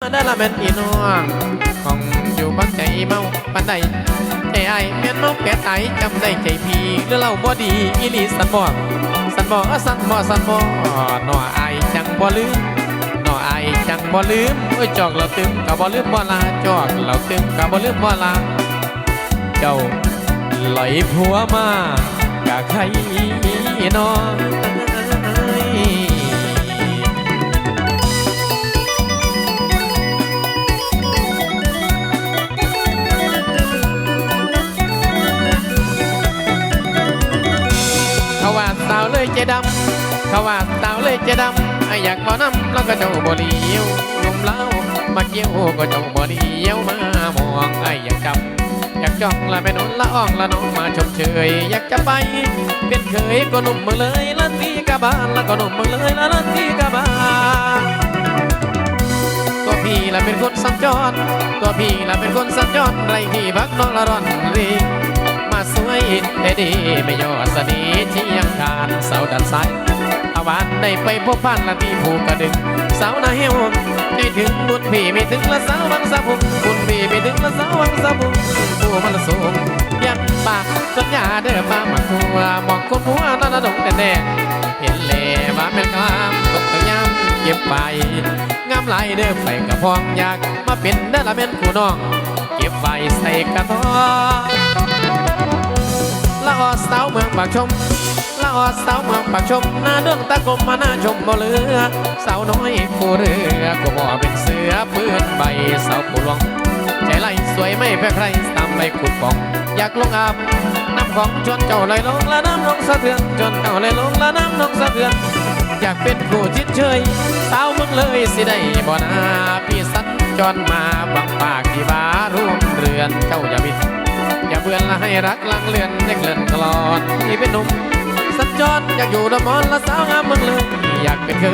ได้ละแม่นพี่น้องของอยู่บังใจเมาปันใดใจไอแม่นเมาแก่ไตจำได้ใจพี่หรือเล่าบ่ดีอีลีสันบ่สันบ่สันบ่สันบ่หน่อไอจังบ่ลืมหน่อไอจังบ่ลืมโอ้ยจอกเราตึมก็บ่ลืมบ่ลาจอกเราตึมก็บ่ลืมบ่ลาเจ้าไหลผัวมากะใครน้อง เลยเจดำเขาว่าสาวเลยเจดำไออยากบ่น้ำแล้วก็เจ้าบ่เลี้ยวลมเล่ามาเกี่ยวก็เจ้าบ่เลี้ยวมามองไออยากจำอยากจ้องละแม่นนละอ่องละน้องมาชมเชยอยากจะไป เป็นเคยก็หนุ่มเมือเลยละตีกะบานแล้วก็หนุ่มเมือเลยละละตีกะบานตัวพี่ละเป็นคนสัญจรตัวพี่ละเป็นคนสัญจรไรที่พักน้องละร่อนรีมาสวยได้ดีไม่ยอดสนีเที่ยงคาน เสาดันซ้ายอาวันได้ไปพบพันละที่ผูกกระดึงสาวนาเฮวใจถึงบุญพี่ไม่ถึงละสาววังสะพุงบุญพี่ไม่ถึงละสาววังสะพุงผู้มันสูงยันปากสัญญาเด้อมามาทัวมองคนหัวนั่นดงแดงเห็นเล่ว่าเป็นคำตกตะยำเก็บไปงามไหลเด้อไปกระพองอยากมาเป็นเด้อละแม่นผู้น้อง เก็บไว้ใส่กระท้องละออสาวเมืองปากชม ละออสาวเมืองปากชมหน้าเรื่องตะกลมมาหน้าชมบ่เหลือสาวน้อยผู้เรือก็บ่เป็นเสือเปื้อนใบสาวผู้ลวงใจไหลสวยไม่แพ้ใครตามไปขุดปอง อยากลงอาบน้ำของจนเจ้าไหลลงละน้ำลงสะเทือนจนเจ้าไหลลงละน้ำลงสะเทือนอยากเป็นผู้ชิดเชยสาวเมืองเลยสิได้บ่นาพี่สัญจรมาบังปากที่บาร่วมเรือนเจ้าอย่าบิดอย่าเบื่อละให้รักลังเลือนเด็กเล่นตลอดที่เป็นหนุ่ม สัญจรอยากอยู่ระมอนละสาวงามเมืองเลย อยากเป็นเคย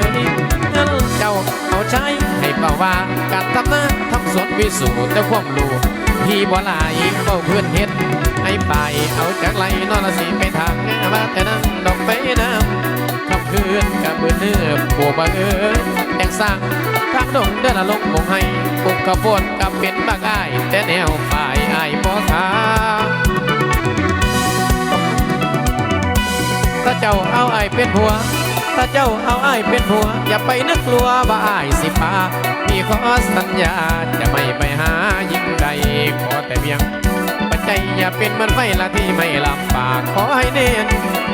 เงินเจ้าเอาใช้ให้เป่าว่าการทำหน้าทำสวนวิสูจน์แต่ความรู้พี่บ่หลายเบาเพื่อนเฮ็ดให้ไปเอาจากไหลนอนละสีไปทางมาแต่นั่งดอกไปน้ำขับคืนกับเบื่อเนื้อปวบังเอิญแองสร้างข้างดงเดินละลงมงให้ปุกขบวนกับเป็นบางอ้ายแต่แนวป่ายอ้ายบ่ทาถ้าอ้ายเป็นผัว ถ้าเจ้าเอาอ้ายเป็นผัว อย่าไปนึกกลัวว่าอ้ายสิพาพี่ขอสัญญาจะไม่ไปหายิ่งใดขอแต่เพียงปัจจัยอย่าเป็นมือนไฟละที่ไม่ลำบากขอให้เน้น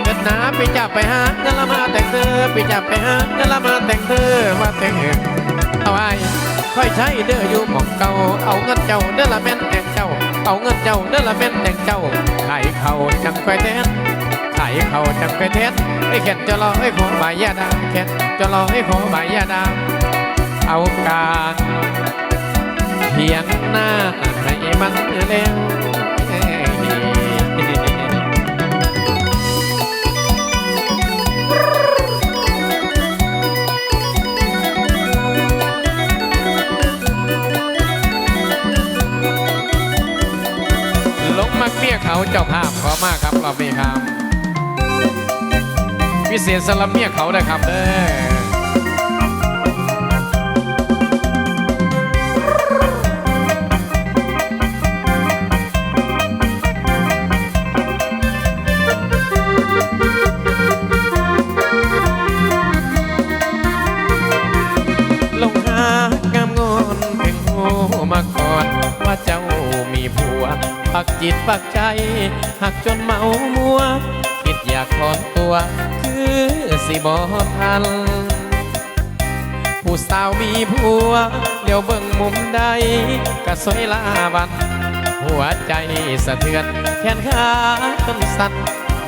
เงินหนาไปจับไปหาเงินลมาแต่งเธอไปจับไปหาเงินลมาแต่งเธอว่าแต่งเอาไว้ค่อยใช้เด้ออยู่หมองเก่าเอาเงินเจ้าเด้อละแม่นแต่งเจ้า เอาเงินเจ้าเด้อละแม่นแต่งเจ้าขายเขาจังไฟแทน ขายเขาจังไฟแทนไอ้แข็นจะรอไอ้ขอใบายาดาแข็นจะรอไอ้ขอใบายาดาเอาการเพียงหน้าให้มันเร็วลงมักเมียเขาเจ้าภาพขอมากครับรอบนี้ครับ พิเศษสำหรับเมียเขานะครับเด้อลงหางามงอนเพ่งโหมาก่อนว่าเจ้ามีผัวปักจิตปักใจ หักจนเมามัว คิดอยากถอนตัว คือ สิบอทัน ผู้สาวมีผัวเดี๋ยวเบิ่งมุมใดก็สวยลาวัน หัวใจสะเทือนแขนขาต้นสั่น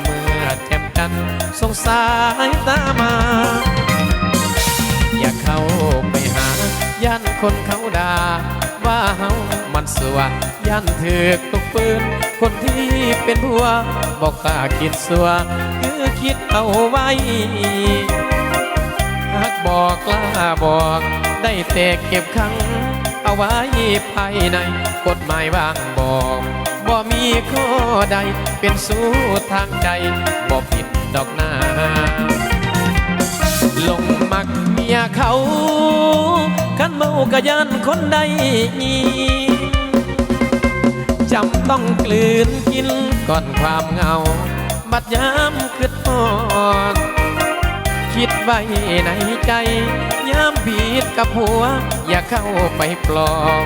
เมื่อแจ่มกันสงสายตามา อยากเข้าไปหาย่านคนเขาด่าว่าเฮามันสัวย่านถือตกปืนคนที่เป็นผัวบอกกล้าคิดสัว คิดเอาไว้ หากบอกกล้าบอกได้แต่เก็บขัง เอาไว้ภายในกฎหมายวางบอกบ่มีข้อใดเป็นสู้ทางใจบ่ผิดดอกหน้า ลงมักเมียเขาขันเมากะยานคนใดอีจำต้องกลืนกินก่อนความเหงา บัดยามคืดทอดคิดไว้ในใจ ยามผิดกับหัว อย่าเข้าไปปลอก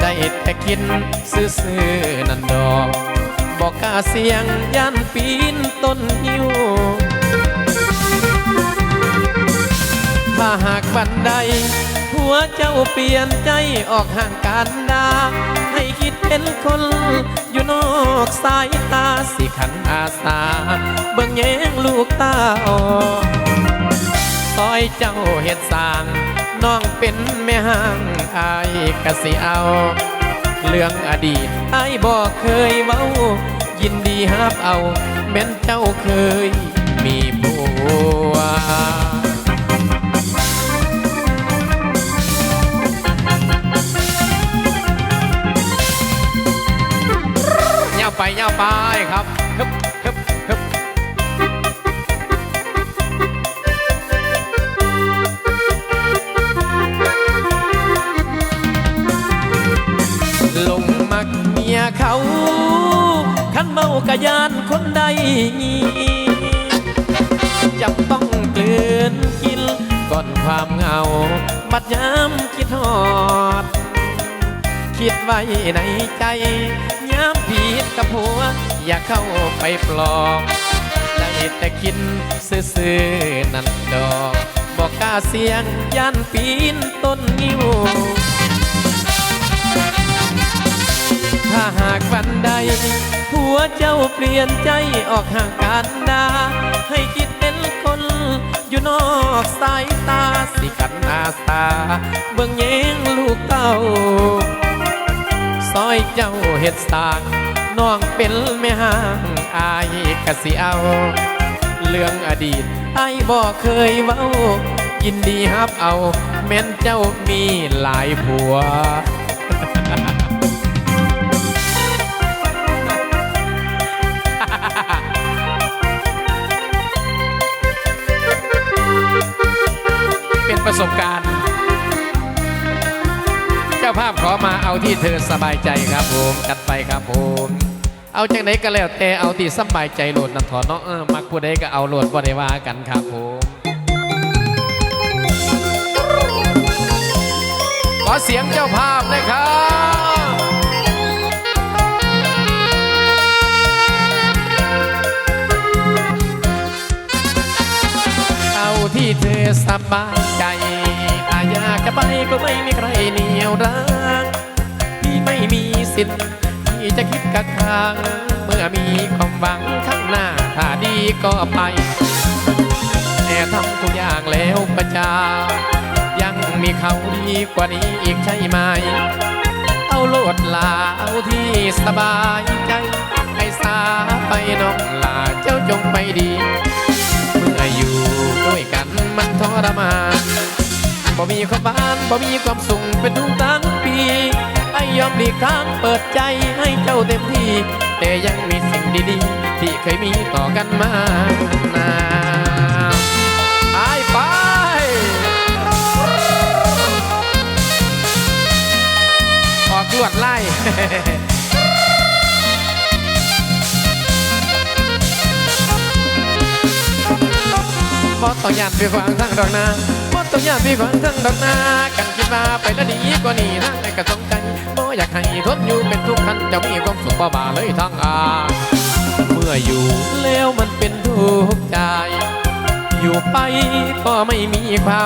ได้แต่คิดซื่อๆนั่นดอกบอกกาเสียงย่านปีนต้นหิวถ้าหากบันไดหัวเจ้าเปลี่ยนใจออกห่างกันดา ให้คิดเป็นคนอยู่นอกสายตาสิขันอาสา เบิ่งแยงลูกตาออกซอยเจ้าเฮ็ดสาง น้องเป็นแม่ห้างอายกะสิเอา เรื่องอดีตอายบอกเคยเว้า ยินดีฮับเอา แม้นเจ้าเคยมีผัว เงาไปเงาไปครับฮึบฮึบฮึบลงมักเมียเขาขันเมากะยานคนใดงีจำต้องกลืนกินก่อนความเหงา บัดยามคิดทอด คิดไว้ในใจ ย้ำผิดกับหัว อย่าเข้าไปปลอกได้แต่คิดซื่อๆนั่นดอกบอกกล้าเสียงย่านปีนต้นงิ้วถ้าหากวันใดผัวเจ้าเปลี่ยนใจออกห่างกันดา ให้คิดเป็นคนอยู่นอกสายตาสิกันอาสาเบิ่งแยงลูกเต้า ซอยเจ้าเฮ็ดสร้างน้องเป็นแม่ห้างอายกะสิเอา เรื่องอดีตไอ้ายบอกเคยเว้า ยินดีฮับเอา แม้นเจ้ามีหลายผัวเป็นประสบการณ์ ภาพขอมาเอาที่เธอสบายใจครับผมกันไปครับผมเอาจากไหนก็แล้วแต่เอาที่สบายใจโหลดนำถอนเนาะเออมักผู้ใดก็เอาโหลดบ่ได้ว่ากันครับผมขอเสียงเจ้าภาพเลยครับเอาที่เธอสบายใจ จะไปก็ไม่มีใครเหนียวรั้งพี่ไม่มีสิทธิ์ที่จะคิดกักทางเมื่อมีความหวังข้างหน้าถ้าดีก็ไป แต่ทำทุกอย่างแล้วประจา ยังมีเขาดีกว่านี้อีกใช่ไหม เอาโลดลาเอาที่สบายใจไอ้สาไปน้องลาเจ้าจงไปดี เมื่ออยู่ด้วยกันมันทรมาน บ่มีความบ้านบ่มีความสุขเป็นทุกทั้งปีไอ้ยอมหลีกทางเปิดใจให้เจ้าเต็มที่ แต่ยังมีสิ่งดีๆ ที่เคยมีต่อกันมานาไอ้ไปออกลวดไล่บ่ต้อยานพี่ขวางทั้งดอกนา ต้องย่าพี่ขวางทั้งดอกนากันคิดว่าไปแล้วดีกว่านี้นะแต่ก็ต้องใจบ่อยากให้ทนอยู่เป็นทุกข์ทันจะมีความสุขบ่บาเลยทั้งอาเมื่ออยู่แล้วมันเป็นทุกข์ใจ อยู่ไปก็ไม่มีความ